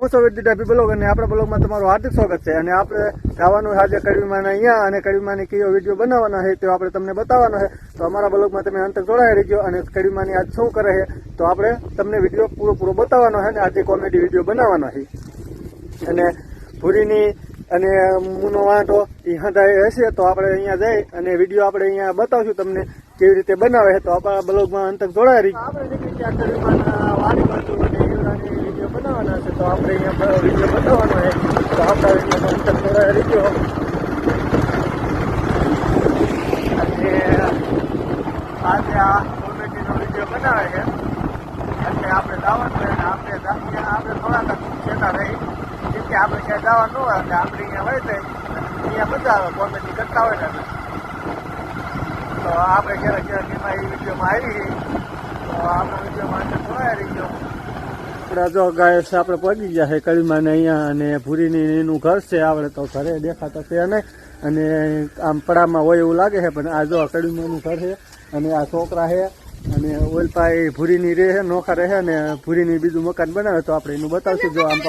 હું બ્લોગ અને આપણા બ્લોગમાં તમારું હાર્દિક સ્વાગત છે. અને આપણે જવાનું આજે કડવીમાના અહીંયા અને કડવીમાની કયો વીડિયો બનાવવાનો છે તો આપણે તમને બતાવવાનો છે. તો અમારા બ્લોગમાં તમે અંતર જોડાઈ રહેજો અને કડવીમાની આજ શું કરે છે તો આપણે તમને વીડિયો પૂરો બતાવવાનો છે અને આજે કોમેડી વીડિયો બનાવવાનો છે. અને ભૂરીની અને મૂનો વાંટો એ હંધાય હશે તો આપણે અહીંયા જઈ અને વીડિયો આપણે અહીંયા બતાવશું તમને. કેવી રીતે બનાવે છે? તો આપણા બ્લોગમાં અંતર જોડાઈ રહી આપણે વાડી બાજુ વીડિયો બનાવવાના છે, તો આપણે અહીંયા વીડિયો બનાવવાનો છે. જોડાય કોમેડીનો વીડિયો બનાવે છે. એટલે આપણે છે આપણે આપણે થોડાક છેટા રહી. કેમ કે આપણે ક્યાં જવાનું હોય, એટલે આપણે અહીંયા હોય તો અહીંયા બધા કોમેડી કરતા હોય ને. આપણે ક્યારેક ક્યારેક એમાં એ વિડીયોમાં આવી તો આપણે વિડીયોમાં જોડાઈ રહી ગયો. આપણે જો ગાય છે આપણે પગી ગયા છે કડીમાં અહીંયા અને ભૂરીની એનું ઘર છે આપણે તો ઘરે દેખાતા છે નહીં અને આમ પડામાં હોય એવું લાગે છે પણ આ જો કડીમાંનું ઘર છે અને આ છોકરા છે અને ઓલપાઈ ભૂરીની રહે છે નોખા રહે છે અને ભૂરીની બીજું મકાન બનાવે તો આપણે એનું બતાવશું. જો આમ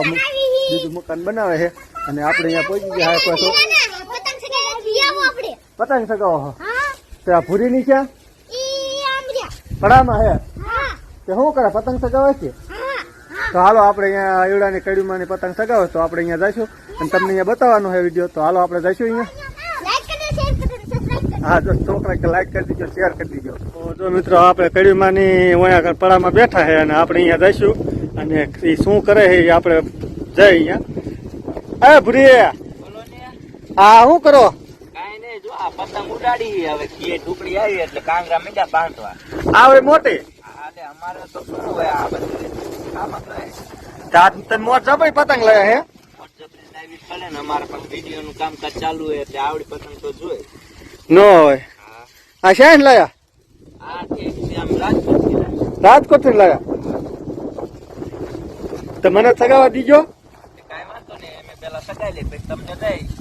બીજું મકાન બનાવે છે અને આપણે અહીંયા પહોંચી ગયા છે. પાછો પતંગ સગાવો હા તો આ ભૂરીની ક્યાં? ઈ પડામાં હે? હા. તે શું કરે પતંગ સગાવે છે? તો હાલો આપણે અહીંયા એવડાની કડીમાંની પતંગ સગાવે તો આપણે અહીંયા જઈશું. અને તમને અહીંયા બતાવવાનો છે વીડિયો. તો હાલો આપણે જઈશું અહીંયા. લાઈક કરી દો શેર કરી દો સબસ્ક્રાઇબ કરી હા જો છોકરા કે લાઈક કરી દીજો શેર કરી દીજો. તો જો મિત્રો આપણે કડીમાંની અહીંયા પડામાં બેઠા છે અને આપણે અહીંયા જઈશું. અને એ શું કરે છે એ આપણે જઈ અહીંયા. એ ભૂરી આ શું કરો? આ પતંગ ઉડાડી હવે ઘીએ ટુકડી આવી એટલે કાંગરા મીંડા બાંધવા. આવડે મોટી? અમારે તો શું હોય આ બધું? આમાં તો તને મોટ જબરી પતંગ લે હે? મોટ જબરી લાવી પડે ને અમારે પણ વીડિયો નું કામકાજ ચાલુ હોય એટલે આવડી પતંગ તો જોઈએ નો હોય. હા. આ શ્યાન લાયા? આ ઠીક છે આમ રાજકોટથી રાજકોટથી લાયા? તો મને સગાવા દીજો? કાઈ વાંધો નહીં અમે પેલા સગાઈ લઈ પછી તમને દઈ.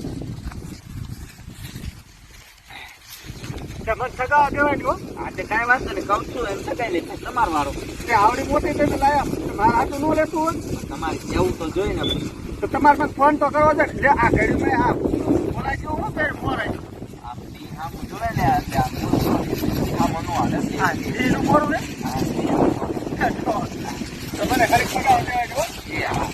મને સગાવા દેવાની હો. આ તે કાંઈ વાંધો નહીં કહું છું એમ સગાઈ પછી તમારો વારો. તે આવડી મોટી તમે લાયા. મારા હાથું ન લેતું હોય. તમારે કેવું તો જોઈએ ને તો તમારે મને ફોન તો કરવો છે લે આ ઘડી મેં આ બોલાય જેવું હું પેર મોરાય આપણી આમ જોડે ને આ આમ આમ નો હાલે. હા એનું મોરું ને હા. તો મને ઘડી સગાવા દેવાની હો. હા.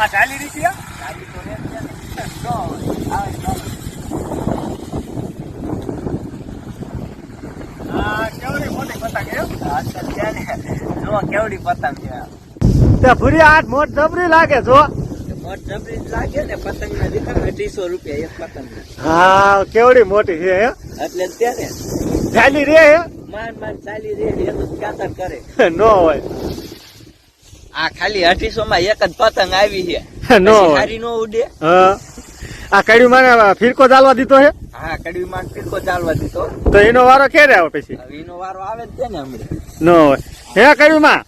આ ચાલી રૂપિયા ચાલી તો રહે છે ને. નો આવે ચાલો. આ કેવડી મોટી પતંગ એમ આજકાલ છે ને જો કેવડી પતંગ છે તે ભૂરી આઠ મોટ જબરી લાગે જો. મોટ જબરી લાગે ને પતંગ ના અઢીસો રૂપિયા એક પતંગ હા કેવડી મોટી છે એટલે ત્યારે ચાલી રે માન માન ચાલી રે એનું ક્યાતર કરે નો હોય. આ ખાલી અઢીસો માં એક જ પતંગ આવી છે. નો પછી નો ઉડે. હા. આ કડી મને ફિરકો ચાલવા દીધો હે હા કડવી માં ટીકો ચાલવા દીધો. તો એનો વારો ક્યારે આવે પછી? એનો વારો આવે છે ને હમણાં. નો હે કડી માં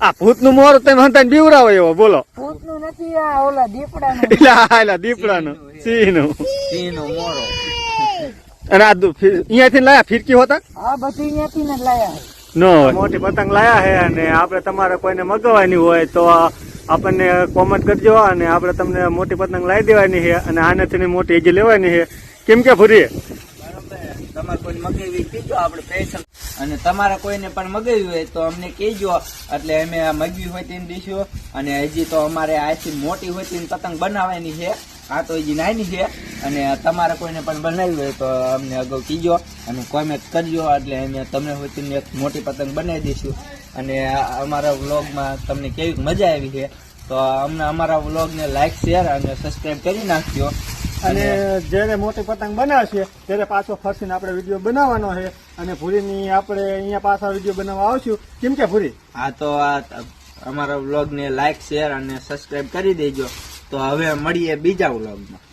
આ ભૂતનું મોર તમે હંતા બીવરાવો એવો બોલો. ભૂતનું નથી આ ઓલા દીપડાનું. એલા એલા દીપડાનું. સિંહનું સિંહનું મોરો. અને આ અહીંયાથી લાયા ફિરકી હોતા? હા બધી ત્યાંથી ને લાયા. નો મોટી પતંગ લાયા છે અને આપણે તમારે કોઈને મગાવવાની હોય તો આપણને કોમેન્ટ કરજો અને આપણે તમને મોટી પતંગ લાવી દેવાની છે અને આનાથી મોટી હજી લેવાની છે. કેમ કે ફરી? તમારે અને તમારે કોઈને પણ મગાવ્યું હોય તો અમને કહેજો. એટલે અમે આ મગવી હોય તેને દઈશું અને હજી તો અમારે આથી મોટી હોય તેની પતંગ બનાવવાની છે. આ તો હજી નાની છે. અને તમારે કોઈને પણ બનાવી હોય તો અમને અગાઉ કીજો અને કોમેન્ટ કરજો. એટલે અમે તમને હોય તેની એક મોટી પતંગ બનાવી દઈશું. અને અમારા વ્લોગમાં તમને કેવી મજા આવી છે. તો અમને અમારા વ્લોગને લાઈક, શેર અને સબસ્ક્રાઈબ કરી નાખજો. અને જ્યારે મોટી પતંગ બનાવશે, ત્યારે પાછો ફરસીને આપણે વીડિયો બનાવવાનો છે. અને ભૂરીની આપણે અહીંયા પાછા વીડિયો બનાવવા આવશું. કેમ કે ભૂરી? હા તો આ અમારા વ્લોગને લાઈક શેર અને સબસ્ક્રાઇબ કરી દેજો. તો હવે મળીએ બીજા વ્લોગમાં.